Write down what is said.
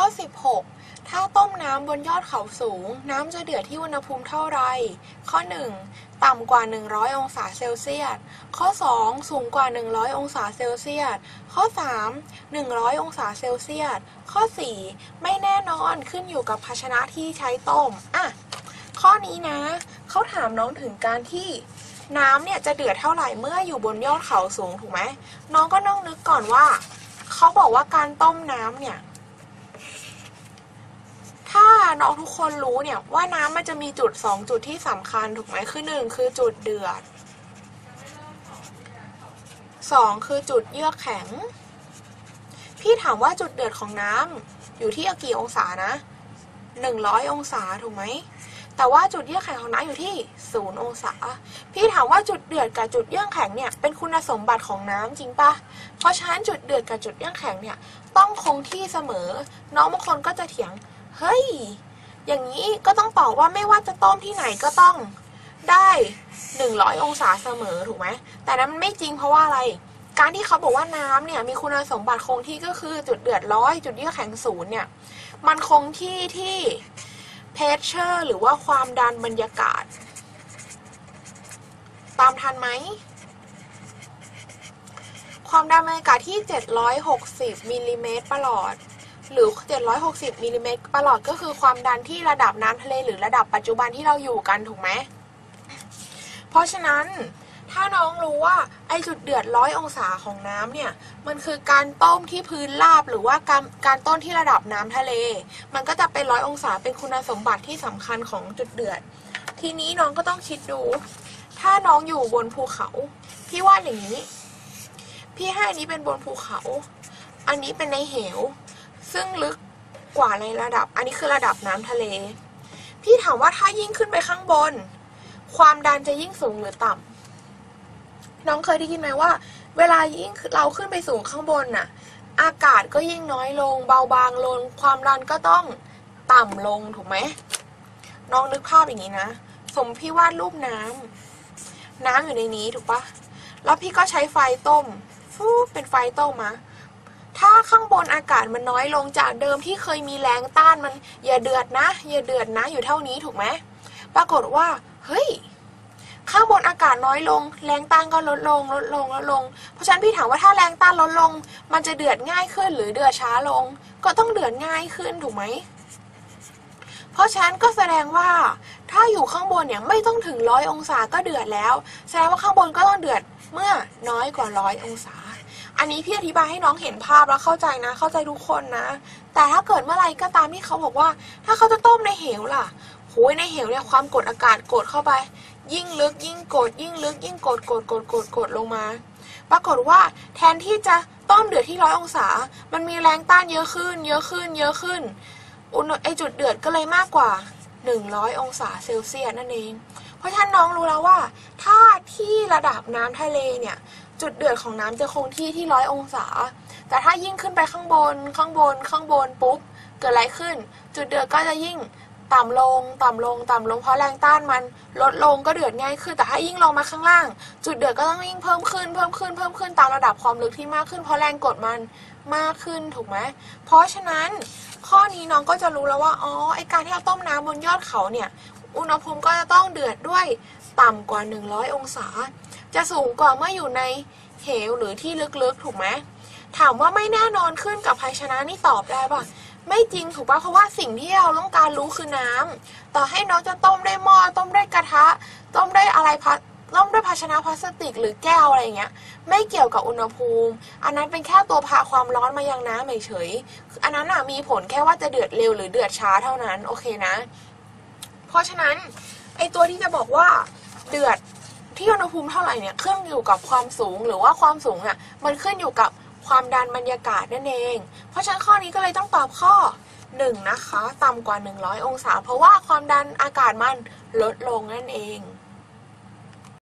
ข้อ 16 ถ้าต้มน้ำบนยอดเขาสูง น้ำจะเดือดที่อุณหภูมิเท่าไร ข้อ 1 ต่ำกว่า 100 องศาเซลเซียส ข้อ 2 สูงกว่า 100 องศาเซลเซียส ข้อ 3 100 องศาเซลเซียส ข้อ 4 ไม่แน่นอนขึ้นอยู่กับภาชนะที่ใช้ต้ม อะ ข้อนี้นะ เขาถามน้องถึงการที่น้ำเนี่ยจะเดือดเท่าไหร่เมื่ออยู่บนยอดเขาสูงถูกไหม น้องก็ต้องนึกก่อนว่า เขาบอกว่าการต้มน้ำเนี่ย ถ้าน้องทุกคนรู้เนี่ยว่าน้ำมันจะมีจุดสองจุดที่สำคัญถูกไหมคือหนึ่งคือจุดเดือดสองคือจุดเยือกแข็ง พี่ถามว่าจุดเดือดของน้ำอยู่ที่กี่องศานะหนึ่งร้อยองศาถูกไหมแต่ว่าจุดเยือกแข็งของน้ำอยู่ที่ศูนย์องศา พี่ถามว่าจุดเดือดกับจุดเยือกแข็งเนี่ยเป็นคุณสมบัติของน้ำจริงปะเพราะฉะนั้นจุดเดือดกับจุดเยือกแข็งเนี่ยต้องคงที่เสมอ น้องบางคนก็จะเถียง เฮ้ย อย่างนี้ก็ต้องตอบว่าไม่ว่าจะต้มที่ไหนก็ต้องได้100องศาเสมอถูกไหม แต่นั้นมันไม่จริงเพราะว่าอะไร การที่เขาบอกว่าน้ำเนี่ยมีคุณสมบัติคงที่ก็คือจุดเดือดร้อย จุดเยือกแข็งศูนย์เนี่ย มันคงที่ที่เพชเชอร์หรือว่าความดันบรรยากาศ ตามทันไหม ความดันบรรยากาศที่ 760มิลลิเมตรประหลอด หรือ 760มิลลิเมตรประหลอดก็คือความดันที่ระดับน้ำทะเลหรือระดับปัจจุบันที่เราอยู่กันถูกไหม เพราะฉะนั้นถ้าน้องรู้ว่าไอจุดเดือดร้อยองศาของน้ำเนี่ย มันคือการต้มที่พื้นราบหรือว่าการการต้มที่ระดับน้ำทะเล มันก็จะเป็นร้อยองศาเป็นคุณสมบัติที่สำคัญของจุดเดือด ทีนี้น้องก็ต้องคิดดู ถ้าน้องอยู่บนภูเขา พี่ว่าอย่างนี้ พี่ให้อันนี้เป็นบนภูเขา อันนี้เป็นในเหว ซึ่งลึกกว่าในระดับ อันนี้คือระดับน้ำทะเล พี่ถามว่าถ้ายิ่งขึ้นไปข้างบน ความดันจะยิ่งสูงหรือต่ำน้องเคยได้ยินไหมว่า เวลายิ่งเราขึ้นไปสูงข้างบนน่ะ อากาศก็ยิ่งน้อยลง เบาบางลง ความดันก็ต้องต่ำลงถูกไหมน้องนึกภาพอย่างนี้นะสมพี่วาดรูปน้ำน้ำอยู่ในนี้ถูกปะแล้วพี่ก็ใช้ไฟต้มฟูเป็นไฟต้มมา ถ้าข้างบนอากาศมันน้อยลงจากเดิมที่เคยมีแรงต้านมันอย่าเดือดนะ อย่าเดือดนะอยู่เท่านี้ถูกไหมปรากฏว่า เฮ้ย ข้างบนอากาศน้อยลง แรงต้านก็ลดลงลดลงลดลง เพราะฉะนั้นพี่ถามว่าถ้าแรงต้านลดลง มันจะเดือดง่ายขึ้นหรือเดือดช้าลง ก็ต้องเดือดง่ายขึ้นถูกไหมเพราะฉะนั้นก็แสดงว่า ถ้าอยู่ข้างบนเนี่ยไม่ต้องถึงร้อยองศาก็เดือดแล้ว แสดงว่าข้างบนก็ต้องเดือดเมื่อน้อยกว่าร้อยองศา อันนี้พี่อธิบายให้น้องเห็นภาพแล้วเข้าใจนะ เข้าใจทุกคนนะ แต่ถ้าเกิดเมื่อไรก็ตามที่เขาบอกว่า ถ้าเขาจะต้มในเหวล่ะโหยในเหวเนี่ยความกดอากาศกดเข้าไป ยิ่งลึกยิ่งกด ยิ่งลึกยิ่งกดกดกดกดกดลงมา ปรากฏว่าแทนที่จะต้มเดือดที่ร้อยองศา มันมีแรงต้านเยอะขึ้น เยอะขึ้น เยอะขึ้น อุณหไอจุดเดือดก็เลยมากกว่า 100 องศาเซลเซียสนั่นเอง เพราะฉะนั้นน้องรู้แล้วว่า ถ้าที่ระดับน้ำทะเลเนี่ย จุดเดือดของน้ำจะคงที่ที่ร้อยองศา แต่ถ้ายิ่งขึ้นไปข้างบน ข้างบน ข้างบนปุ๊บ เกิดอะไรขึ้น จุดเดือดก็จะยิ่งต่ำลง ต่ำลง ต่ำลง เพราะแรงต้านมันลดลงก็เดือดง่ายขึ้น แต่ถ้ายิ่งลงมาข้างล่าง จุดเดือดก็ต้องยิ่งเพิ่มขึ้น เพิ่มขึ้น เพิ่มขึ้น ตามระดับความลึกที่มากขึ้น เพราะแรงกดมันมากขึ้น ถูกไหม เพราะฉะนั้น ข้อนี้น้องก็จะรู้แล้วว่า อ๋อ ไอการที่เราต้มน้ำบนยอดเขาเนี่ย อุณหภูมิก็จะต้องเดือดด้วย ต่ำกว่า 100 องศา จะสูงกว่าเมื่ออยู่ในเหวหรือที่ลึกๆถูกไหมถามว่าไม่แน่นอนขึ้นกับภาชนะนี่ตอบได้ป่ะไม่จริงถูกป่ะเพราะว่าสิ่งที่เราต้องการรู้คือน้ำต่อให้น้องจะต้มได้หม้อต้มได้กระทะ ต้มได้อะไรพัต้มด้วยภาชนะพลาสติกหรือแก้วอะไรเงี้ย ไม่เกี่ยวกับอุณหภูมิ อันนั้นเป็นแค่ตัวพาความร้อนมายังน้ำเฉยๆอันนั้นน่ะมีผลแค่ว่าจะเดือดเร็วหรือเดือดช้าเท่านั้นโอเคนะ เพราะฉะนั้นไอตัวที่จะบอกว่าเดือด ที่อุณหภูมิเท่าไหร่เนี่ยขึ้นอยู่กับความสูงหรือว่าความสูงอะมันขึ้นอยู่กับความดันบรรยากาศนั่นเอง เพราะฉะนั้นข้อนี้ก็เลยต้องตอบข้อ1นะคะ ต่ำกว่า 100 องศา เพราะว่าความดันอากาศมันลดลงนั่นเอง